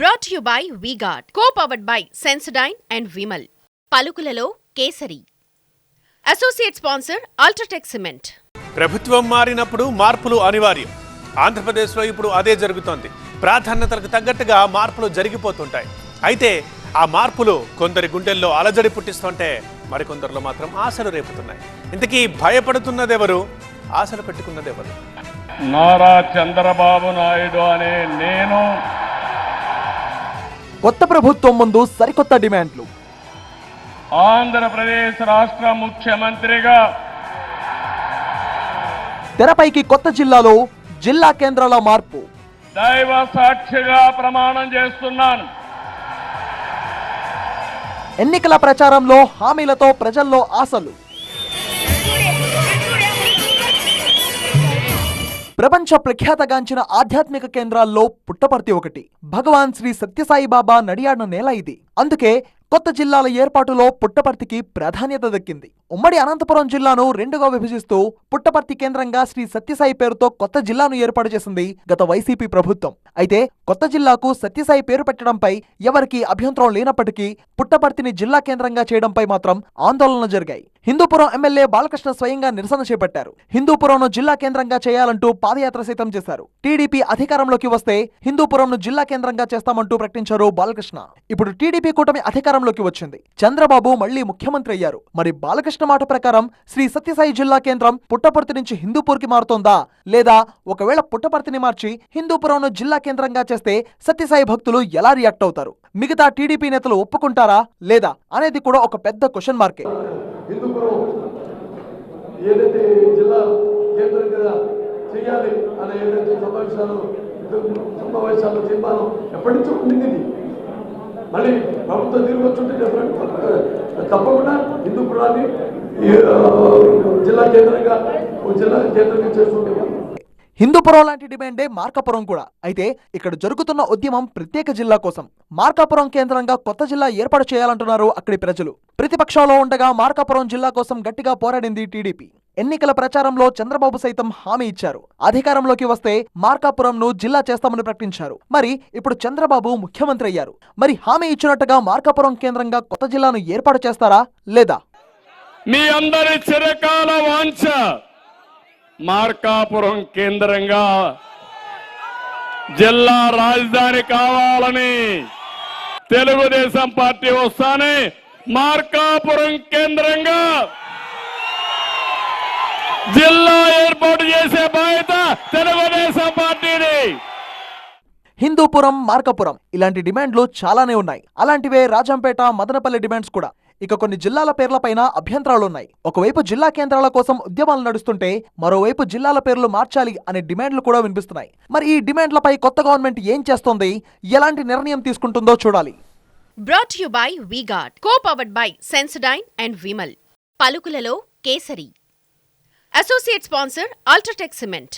Brought you by VGuard co powered by Sensodyne and Vimal పలుకులలో kesari. Associate sponsor UltraTech cement ప్రభుత్వం మారినప్పుడు మార్పులు అనివార్యం. ఆంధ్రప్రదేశ్లో ఇప్పుడు అదే జరుగుతోంది. ప్రాధాన్యతలకు తగ్గట్టుగా మార్పులు జరిగిపోతుంటాయి. అయితే ఆ మార్పులు కొందరి గుండెల్లో అలజడి పుట్టిస్తుంటే మరికొందరిలో మాత్రం ఆశలు రేపుతున్నాయి. ఇంతకీ భయపడుతున్నదెవరు? ఆశలు పెట్టుకున్నదెవరు? నారా చంద్రబాబు నాయుడు అనే నేను కొత్త ప్రభుత్వం ముందు సరికొత్త డిమాండ్లు. ఆంధ్రప్రదేశ్ రాష్ట్ర ముఖ్యమంత్రిగా తెరపైకి కొత్త జిల్లాలో జిల్లా కేంద్రాల మార్పు. దైవ సాక్షిగా ప్రమాణం చేస్తున్నాను. ఎన్నికల ప్రచారంలో హామీలతో ప్రజల్లో ఆశలు. ప్రపంచ ప్రఖ్యాతగాంచిన ఆధ్యాత్మిక కేంద్రాల్లో పుట్టపర్తి ఒకటి. భగవాన్ శ్రీ సత్యసాయి బాబా నడియాడిన నేల ఇది. అందుకే కొత్త జిల్లాల ఏర్పాటులో పుట్టపర్తికి ప్రాధాన్యత దక్కింది. ఉమ్మడి అనంతపురం జిల్లాను రెండుగా విభజిస్తూ పుట్టపర్తి కేంద్రంగా శ్రీ సత్యసాయి పేరుతో కొత్త జిల్లాను ఏర్పాటు చేసింది గత వైసీపీ ప్రభుత్వం. అయితే కొత్త జిల్లాకు సత్యసాయి పేరు పెట్టడంపై ఎవరికీ అభ్యంతరం లేనప్పటికీ పుట్టపర్తిని జిల్లా కేంద్రంగా చేయడంపై మాత్రం ఆందోళన జరిగాయి. హిందూపురం ఎమ్మెల్యే బాలకృష్ణ స్వయంగా నిరసన చేపట్టారు. హిందూపురంను జిల్లా కేంద్రంగా చేయాలంటూ పాదయాత్ర సైతం చేశారు. టీడీపీ అధికారంలోకి వస్తే హిందూపురంను జిల్లా కేంద్రంగా చేస్తామంటూ ప్రకటించారు బాలకృష్ణ. ఇప్పుడు టీడీపీ కూటమి అధికారంలోకి వచ్చింది. చంద్రబాబు మళ్ళీ ముఖ్యమంత్రి అయ్యారు. మరి బాలకృష్ణ మాట ప్రకారం శ్రీ సత్యసాయి జిల్లా కేంద్రం పుట్టపర్తి నుంచి హిందూపూర్కి మారుతోందా? లేదా ఒకవేళ పుట్టపర్తిని మార్చి హిందూపురంను జిల్లా కేంద్రంగా చేస్తే సత్యసాయి భక్తులు ఎలా రియాక్ట్ అవుతారు? మిగతా టీడీపీ నేతలు ఒప్పుకుంటారా? లేదా? అనేది కూడా ఒక పెద్ద క్వశ్చన్ మార్కే. హిందూపురం ఏదైతే జిల్లా కేంద్రం కదా చేయాలి అనే ఏదైతే సమావేశాలు సమావేశాలు తీర్మానం ఎప్పటి నుంచో ఉండింది ఇది. మళ్ళీ ప్రభుత్వం తిరిగి వచ్చుంటే తప్పకుండా హిందూపురాన్ని ఈ, జిల్లా కేంద్రంగా జిల్లా కేంద్రంగా చేసుకుంటే హిందూపురం లాంటి డిమాండే మార్కాపురం కూడా. అయితే ఇక్కడ జరుగుతున్న ఉద్యమం ప్రత్యేక జిల్లా కోసం. మార్కాపురం కేంద్రంగా కొత్త జిల్లా ఏర్పాటు చేయాలంటున్నారు అక్కడి ప్రజలు. ప్రతిపక్షంలో ఉండగా మార్కాపురం జిల్లా కోసం గట్టిగా పోరాడింది టీడీపీ. ఎన్నికల ప్రచారంలో చంద్రబాబు సైతం హామీ ఇచ్చారు. అధికారంలోకి వస్తే మార్కాపురంను జిల్లా చేస్తామని ప్రకటించారు. మరి ఇప్పుడు చంద్రబాబు ముఖ్యమంత్రి అయ్యారు. మరి హామీ ఇచ్చినట్టుగా మార్కాపురం కేంద్రంగా కొత్త జిల్లాను ఏర్పాటు చేస్తారా లేదా? మీ అందరి చిరకాల వాంఛ. మార్కాపురం కేంద్రంగా జిల్లా రాజధాని కావాలని తెలుగుదేశం పార్టీ వస్తానే మార్కాపురం కేంద్రంగా జిల్లా ఏర్పాటు చేసే బాధ్యత తెలుగుదేశం పార్టీని హిందూపురం మార్కపురం ఇలాంటి డిమాండ్లు చాలానే ఉన్నాయి. అలాంటివే రాజంపేట మదనపల్లి డిమాండ్స్ కూడా. ఇక కొన్ని జిల్లాల పేర్లపైన అభ్యంతరాలున్నాయి. ఒకవైపు జిల్లా కేంద్రాల కోసం ఉద్యమాలు నడుస్తుంటే మరోవైపు జిల్లాల పేర్లు మార్చాలి అనే డిమాండ్లు కూడా వినిపిస్తున్నాయి. మరి ఈ డిమాండ్లపై కొత్త గవర్నమెంట్ ఏం చేస్తోంది? ఎలాంటి నిర్ణయం తీసుకుంటుందో చూడాలి. Brought you by VGuard co powered by Sensodyne and Vimal పలుకులలో kesari. Associate sponsor UltraTech cement